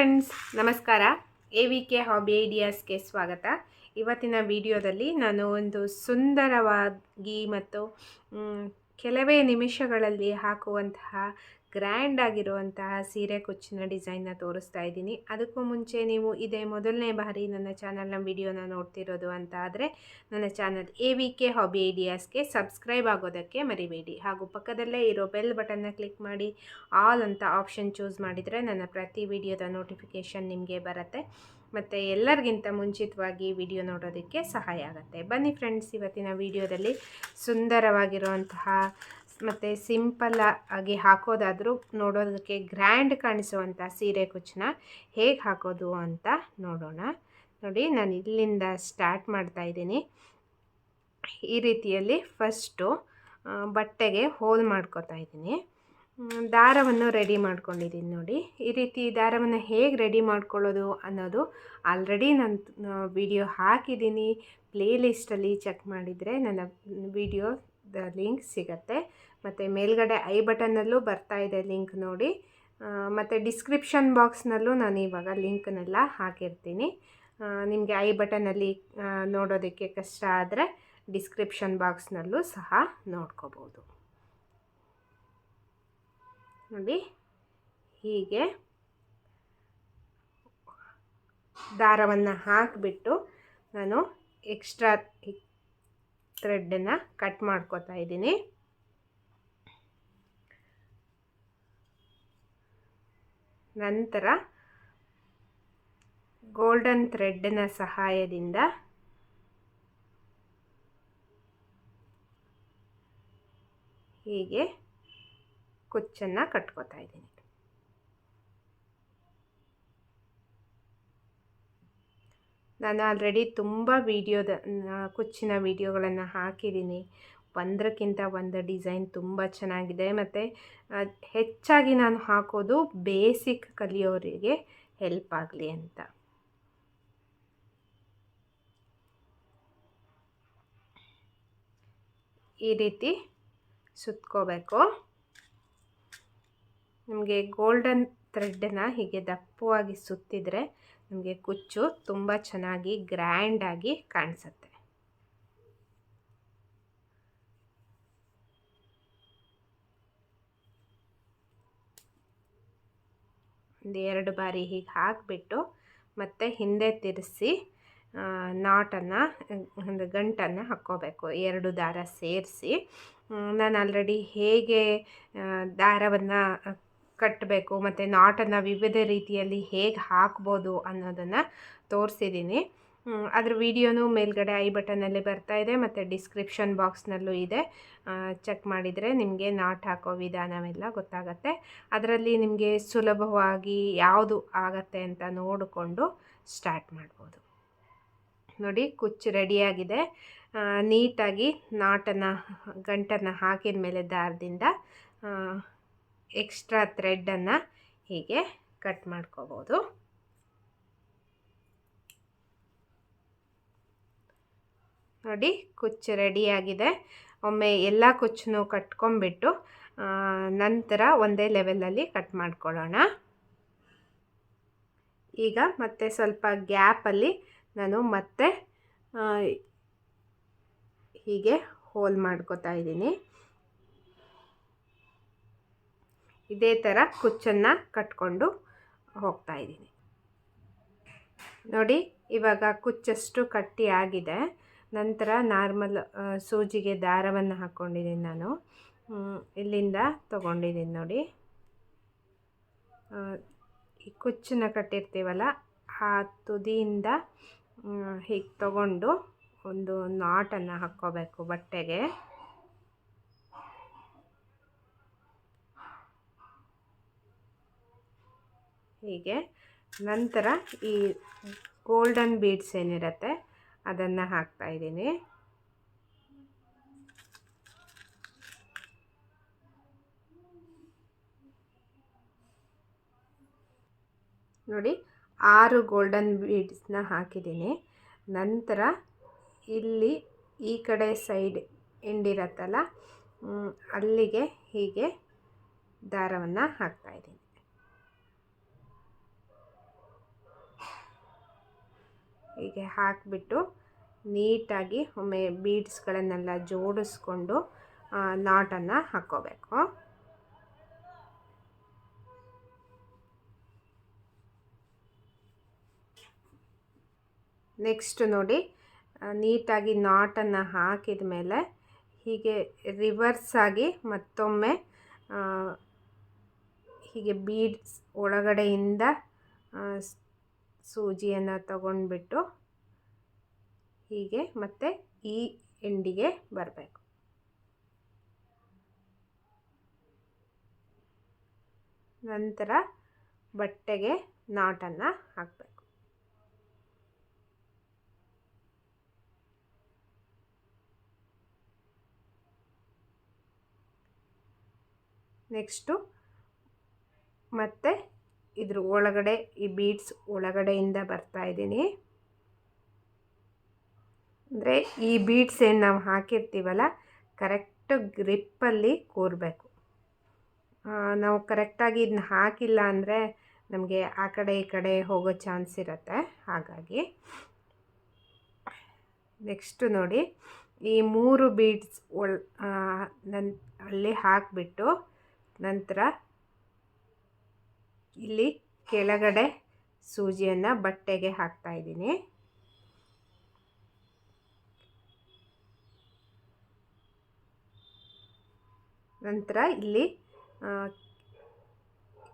Friends ನಮಸ್ಕಾರ. A V K hobby ಐಡಿಯಾಸ್ಗೆ ಸ್ವಾಗತ. ಇವತ್ತಿನ ವಿಡಿಯೋದಲ್ಲಿ ನಾನು ಒಂದು ಸುಂದರವಾಗಿ ಮತ್ತು ಕೆಲವೇ ನಿಮಿಷಗಳಲ್ಲಿ ಹಾಕುವಂತಹ ಗ್ರ್ಯಾಂಡ್ ಆಗಿರುವಂತಹ ಸೀರೆ ಕುಚ್ಚಿನ ಡಿಸೈನ್ನ ತೋರಿಸ್ತಾ ಇದ್ದೀನಿ. ಅದಕ್ಕೂ ಮುಂಚೆ ನೀವು ಇದೇ ಮೊದಲನೇ ಬಾರಿ ನನ್ನ ಚಾನಲ್ನ ವಿಡಿಯೋನ ನೋಡ್ತಿರೋದು ಅಂತ ಆದರೆ ನನ್ನ channel A V K hobby ಐಡಿಯಾಸ್ಗೆ subscribe ಆಗೋದಕ್ಕೆ ಮರಿಬೇಡಿ. ಹಾಗೂ ಪಕ್ಕದಲ್ಲೇ ಇರೋ ಬೆಲ್ ಬಟನ್ನ ಕ್ಲಿಕ್ ಮಾಡಿ, ಆಲ್ ಅಂತ ಆಪ್ಷನ್ ಚೂಸ್ ಮಾಡಿದರೆ ನನ್ನ ಪ್ರತಿ ವಿಡಿಯೋದ ನೋಟಿಫಿಕೇಷನ್ ನಿಮಗೆ ಬರುತ್ತೆ. ಮತ್ತು ಎಲ್ಲರಿಗಿಂತ ಮುಂಚಿತವಾಗಿ ವಿಡಿಯೋ ನೋಡೋದಕ್ಕೆ ಸಹಾಯ ಆಗುತ್ತೆ. ಬನ್ನಿ ಫ್ರೆಂಡ್ಸ್, ಇವತ್ತಿನ ವಿಡಿಯೋದಲ್ಲಿ ಸುಂದರವಾಗಿರುವಂತಹ ಮತ್ತು ಸಿಂಪಲ್ ಆಗಿ ಹಾಕೋದಾದರೂ ನೋಡೋದಕ್ಕೆ ಗ್ರ್ಯಾಂಡ್ ಕಾಣಿಸುವಂಥ ಸೀರೆ ಕುಚ್ಚನ್ನ ಹೇಗೆ ಹಾಕೋದು ಅಂತ ನೋಡೋಣ. ನೋಡಿ, ನಾನು ಇಲ್ಲಿಂದ ಸ್ಟಾರ್ಟ್ ಮಾಡ್ತಾ ಇದ್ದೀನಿ. ಈ ರೀತಿಯಲ್ಲಿ ಫಸ್ಟು ಬಟ್ಟೆಗೆ ಹೋಲ್ ಮಾಡ್ಕೊತಾ ಇದ್ದೀನಿ. ದಾರವನ್ನು ರೆಡಿ ಮಾಡ್ಕೊಂಡಿದ್ದೀನಿ ನೋಡಿ. ಈ ರೀತಿ ದಾರವನ್ನು ಹೇಗೆ ರೆಡಿ ಮಾಡ್ಕೊಳ್ಳೋದು ಅನ್ನೋದು ಆಲ್ರೆಡಿ ನಾನು ವಿಡಿಯೋ ಹಾಕಿದ್ದೀನಿ. ಪ್ಲೇಲಿಸ್ಟಲ್ಲಿ ಚೆಕ್ ಮಾಡಿದರೆ ನನ್ನ ವಿಡಿಯೋದ ಲಿಂಕ್ ಸಿಗತ್ತೆ. ಮತ್ತು ಮೇಲ್ಗಡೆ ಐ ಬಟನ್ನಲ್ಲೂ ಬರ್ತಾ ಇದೆ ಲಿಂಕ್ ನೋಡಿ. ಮತ್ತು ಡಿಸ್ಕ್ರಿಪ್ಷನ್ ಬಾಕ್ಸ್ನಲ್ಲೂ ನಾನು ಇವಾಗ ಲಿಂಕ್ನೆಲ್ಲ ಹಾಕಿರ್ತೀನಿ. ನಿಮಗೆ ಐ ಬಟನಲ್ಲಿ ನೋಡೋದಕ್ಕೆ ಕಷ್ಟ ಆದರೆ ಡಿಸ್ಕ್ರಿಪ್ಷನ್ ಬಾಕ್ಸ್ನಲ್ಲೂ ಸಹ ನೋಡ್ಕೋಬೋದು. ನೋಡಿ, ಹೀಗೆ ದಾರವನ್ನು ಹಾಕಿಬಿಟ್ಟು ನಾನು ಎಕ್ಸ್ಟ್ರಾ ಥ್ರೆಡ್ಡನ್ನು ಕಟ್ ಮಾಡ್ಕೋತಾ ಇದ್ದೀನಿ. ನಂತರ ಗೋಲ್ಡನ್ ಥ್ರೆಡ್ನ ಸಹಾಯದಿಂದ ಹೀಗೆ ಕುಚ್ಚನ್ನು ಕಟ್ಕೋತಾ ಇದ್ದೀನಿ. ನಾನು ಆಲ್ರೆಡಿ ತುಂಬ ವೀಡಿಯೋದ ಕುಚ್ಚಿನ ವೀಡಿಯೋಗಳನ್ನು ಹಾಕಿದ್ದೀನಿ. ಒಂದಕ್ಕಿಂತ ಒಂದು ಡಿಸೈನ್ ತುಂಬ ಚೆನ್ನಾಗಿದೆ. ಮತ್ತು ಹೆಚ್ಚಾಗಿ ನಾನು ಹಾಕೋದು ಬೇಸಿಕ್ ಕಲಿಯೋರಿಗೆ ಹೆಲ್ಪ್ ಆಗಲಿ ಅಂತ. ಈ ರೀತಿ ಸುತ್ಕೋಬೇಕು. ನಮಗೆ ಗೋಲ್ಡನ್ ಥ್ರೆಡ್ಡನ್ನ ಹೀಗೆ ದಪ್ಪವಾಗಿ ಸುತ್ತಿದರೆ ನಮಗೆ ಕುಚ್ಚು ತುಂಬ ಚೆನ್ನಾಗಿ ಗ್ರ್ಯಾಂಡಾಗಿ ಕಾಣಿಸುತ್ತೆ. ಒಂದು ಎರಡು ಬಾರಿ ಹೀಗೆ ಹಾಕಿಬಿಟ್ಟು ಮತ್ತು ಹಿಂದೆ ತಿರ್ಸಿ ನಾಟನ್ನು, ಒಂದು ಗಂಟನ್ನು ಹಾಕ್ಕೋಬೇಕು. ಎರಡು ದಾರ ಸೇರಿಸಿ ನಾನು ಆಲ್ರೆಡಿ ಹೇಗೆ ದಾರವನ್ನು ಕಟ್ಟಬೇಕು ಮತ್ತು ನಾಟನ್ನು ವಿವಿಧ ರೀತಿಯಲ್ಲಿ ಹೇಗೆ ಹಾಕ್ಬೋದು ಅನ್ನೋದನ್ನು ತೋರಿಸಿದ್ದೀನಿ ಅದ್ರ ವಿಡಿಯೋನು ಮೇಲ್ಗಡೆ ಐ ಬಟನಲ್ಲಿ ಬರ್ತಾ ಇದೆ, ಮತ್ತು ಡಿಸ್ಕ್ರಿಪ್ಷನ್ ಬಾಕ್ಸ್ನಲ್ಲೂ ಇದೆ. ಚೆಕ್ ಮಾಡಿದರೆ ನಿಮಗೆ ನಾಟ್ ಹಾಕೋ ವಿಧಾನವೆಲ್ಲ ಗೊತ್ತಾಗತ್ತೆ. ಅದರಲ್ಲಿ ನಿಮಗೆ ಸುಲಭವಾಗಿ ಯಾವುದು ಆಗತ್ತೆ ಅಂತ ನೋಡಿಕೊಂಡು ಸ್ಟಾರ್ಟ್ ಮಾಡ್ಬೋದು. ನೋಡಿ, ಕುಚ್ಚು ರೆಡಿಯಾಗಿದೆ. ನೀಟಾಗಿ ನಾಟನ್ನು, ಗಂಟನ್ನು ಹಾಕಿದ ಮೇಲೆ ದಾರದಿಂದ ಎಕ್ಸ್ಟ್ರಾ ಥ್ರೆಡ್ಡನ್ನು ಹೀಗೆ ಕಟ್ ಮಾಡ್ಕೋಬೋದು. ನೋಡಿ, ಕುಚ್ಚು ರೆಡಿಯಾಗಿದೆ ಒಮ್ಮೆ ಎಲ್ಲ ಕುಚ್ಚನ್ನು ಕಟ್ಕೊಂಡ್ಬಿಟ್ಟು ನಂತರ ಒಂದೇ ಲೆವೆಲಲ್ಲಿ ಕಟ್ ಮಾಡ್ಕೊಳ್ಳೋಣ. ಈಗ ಮತ್ತೆ ಸ್ವಲ್ಪ ಗ್ಯಾಪಲ್ಲಿ ನಾನು ಮತ್ತೆ ಹೀಗೆ ಹೋಲ್ ಮಾಡ್ಕೋತಾ ಇದ್ದೀನಿ. ಇದೇ ಥರ ಕುಚ್ಚನ್ನು ಕಟ್ಕೊಂಡು ಹೋಗ್ತಾ ಇದ್ದೀನಿ. ನೋಡಿ, ಇವಾಗ ಕುಚ್ಚಷ್ಟು ಕಟ್ಟಿ ಆಗಿದೆ. ನಂತರ ನಾರ್ಮಲ್ ಸೂಜಿಗೆ ದಾರವನ್ನು ಹಾಕ್ಕೊಂಡಿದ್ದೀನಿ ನಾನು. ಇಲ್ಲಿಂದ ತಗೊಂಡಿದ್ದೀನಿ ನೋಡಿ. ಈ ಕುಚ್ಚನ್ನ ಕಟ್ಟಿರ್ತೀವಲ್ಲ, ಆ ತುದಿಯಿಂದ ಹೀಗೆ ತಗೊಂಡು ಒಂದು ನಾಟನ್ನು ಹಾಕ್ಕೋಬೇಕು ಬಟ್ಟೆಗೆ. ಹೀಗೆ. ನಂತರ ಈ ಗೋಲ್ಡನ್ ಬೀಡ್ಸ್ ಏನಿರುತ್ತೆ ಅದನ್ನು ಹಾಕ್ತಾ ಇದ್ದೀನಿ. ನೋಡಿ, ಆರು ಗೋಲ್ಡನ್ ಬೀಡ್ಸ್ನ ಹಾಕಿದ್ದೀನಿ. ನಂತರ ಇಲ್ಲಿ ಈ ಕಡೆ ಸೈಡ್ ಎಂಡಿರತ್ತಲ್ಲ ಅಲ್ಲಿಗೆ ಹೀಗೆ ದಾರವನ್ನು ಹಾಕ್ತಾಯಿದ್ದೀನಿ ಹೀಗೆ ಹಾಕಿಬಿಟ್ಟು ನೀಟಾಗಿ ಒಮ್ಮೆ ಬೀಡ್ಸ್ಗಳನ್ನೆಲ್ಲ ಜೋಡಿಸ್ಕೊಂಡು ನಾಟನ್ನು ಹಾಕ್ಕೋಬೇಕು. ನೆಕ್ಸ್ಟ್ ನೋಡಿ ನೀಟಾಗಿ ನಾಟನ್ನು ಹಾಕಿದ ಮೇಲೆ ಹೀಗೆ ರಿವರ್ಸ್ ಆಗಿ ಮತ್ತೊಮ್ಮೆ ಹೀಗೆ ಬೀಡ್ಸ್ ಒಳಗಡೆಯಿಂದ ಸೂಜಿಯನ್ನು ತಗೊಂಡ್ಬಿಟ್ಟು ಹೀಗೆ ಮತ್ತೆ ಈ ಎಂಡಿಗೆ ಬರಬೇಕು. ನಂತರ ಬಟ್ಟೆಗೆ ನಾಟನ್ನು ಹಾಕಬೇಕು. ನೆಕ್ಸ್ಟು ಮತ್ತು ಇದ್ರ ಒಳಗಡೆ ಈ ಬೀಡ್ಸ್ ಒಳಗಡೆಯಿಂದ ಬರ್ತಾ ಇದ್ದೀನಿ. ಅಂದರೆ ಈ ಬೀಡ್ಸ್ ಏನು ನಾವು ಹಾಕಿರ್ತೀವಲ್ಲ ಕರೆಕ್ಟ್ ಗ್ರಿಪ್ಪಲ್ಲಿ ಕೂರಬೇಕು. ನಾವು ಕರೆಕ್ಟಾಗಿ ಇದನ್ನ ಹಾಕಿಲ್ಲ ಅಂದರೆ ನಮಗೆ ಆ ಕಡೆ ಈ ಕಡೆ ಹೋಗೋ ಚಾನ್ಸ್ ಇರುತ್ತೆ. ಹಾಗಾಗಿ ನೆಕ್ಸ್ಟು ನೋಡಿ, ಈ ಮೂರು ಬೀಡ್ಸ್ ಒಳ್ ನನ್, ಅಲ್ಲಿ ಹಾಕಿಬಿಟ್ಟು ನಂತರ ಇಲ್ಲಿ ಕೆಳಗಡೆ ಸೂಜಿಯನ್ನು ಬಟ್ಟೆಗೆ ಹಾಕ್ತಾ ಇದ್ದೀನಿ. ನಂತರ ಇಲ್ಲಿ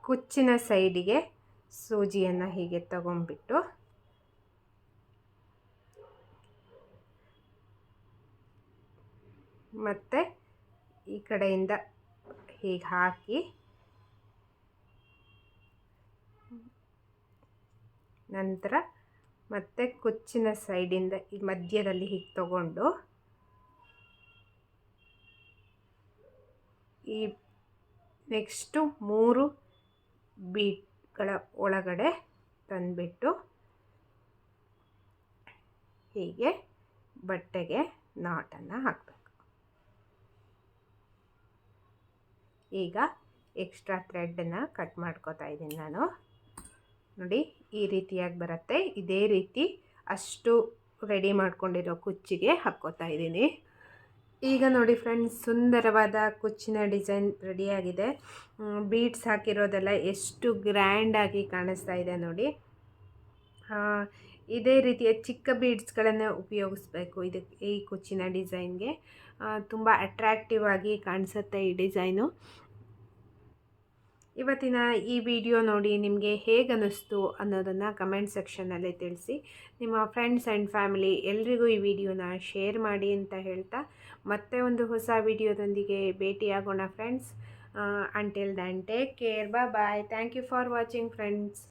ಕುಚ್ಚಿನ ಸೈಡಿಗೆ ಸೂಜಿಯನ್ನು ಹೀಗೆ ತಗೊಂಡ್ಬಿಟ್ಟು ಮತ್ತೆ ಈ ಕಡೆಯಿಂದ ಹೀಗೆ ಹಾಕಿ ನಂತರ ಮತ್ತೆ ಕುಚ್ಚಿನ ಸೈಡಿಂದ ಈ ಮಧ್ಯದಲ್ಲಿ ಹೀಗೆ ತಗೊಂಡು ಈ ನೆಕ್ಸ್ಟು ಮೂರು ಬೀಟ್ಗಳ ಒಳಗಡೆ ತಂದುಬಿಟ್ಟು ಹೀಗೆ ಬಟ್ಟೆಗೆ ನಾಟನ್ನು ಹಾಕಬೇಕು. ಈಗ ಎಕ್ಸ್ಟ್ರಾ ಥ್ರೆಡ್ಡನ್ನು ಕಟ್ ಮಾಡ್ಕೋತಾ ಇದ್ದೀನಿ ನಾನು. ನೋಡಿ ಈ ರೀತಿಯಾಗಿ ಬರುತ್ತೆ. ಇದೇ ರೀತಿ ಅಷ್ಟು ರೆಡಿ ಮಾಡ್ಕೊಂಡಿರೋ ಕುಚ್ಚಿಗೆ ಹಾಕ್ಕೋತಾ ಇದ್ದೀನಿ. ಈಗ ನೋಡಿ ಫ್ರೆಂಡ್ಸ್ ಸುಂದರವಾದ ಕುಚ್ಚಿನ ಡಿಸೈನ್ ರೆಡಿಯಾಗಿದೆ ಬೀಡ್ಸ್ ಹಾಕಿರೋದೆಲ್ಲ ಎಷ್ಟು ಗ್ರ್ಯಾಂಡಾಗಿ ಕಾಣಿಸ್ತಾ ಇದೆ ನೋಡಿ. ಇದೇ ರೀತಿಯ ಚಿಕ್ಕ ಬೀಡ್ಸ್ಗಳನ್ನು ಉಪಯೋಗಿಸ್ಬೇಕು ಇದಕ್ಕೆ ಈ ಕುಚ್ಚಿನ ಡಿಸೈನ್ಗೆ ತುಂಬ ಅಟ್ರ್ಯಾಕ್ಟಿವ್ ಆಗಿ ಕಾಣಿಸುತ್ತೆ ಈ ಡಿಸೈನು ಇವತ್ತಿನ ಈ ವಿಡಿಯೋ ನೋಡಿ ನಿಮಗೆ ಹೇಗೆ ಅನ್ನಿಸ್ತು ಅನ್ನೋದನ್ನು ಕಮೆಂಟ್ ಸೆಕ್ಷನ್ನಲ್ಲಿ ತಿಳಿಸಿ. ನಿಮ್ಮ ಫ್ರೆಂಡ್ಸ್ ಆ್ಯಂಡ್ ಫ್ಯಾಮಿಲಿ ಎಲ್ರಿಗೂ ಈ ವಿಡಿಯೋನ ಶೇರ್ ಮಾಡಿ ಅಂತ ಹೇಳ್ತಾ ಮತ್ತೆ ಒಂದು ಹೊಸ ವಿಡಿಯೋದೊಂದಿಗೆ ಭೇಟಿಯಾಗೋಣ friends until then take care bye bye thank you for watching friends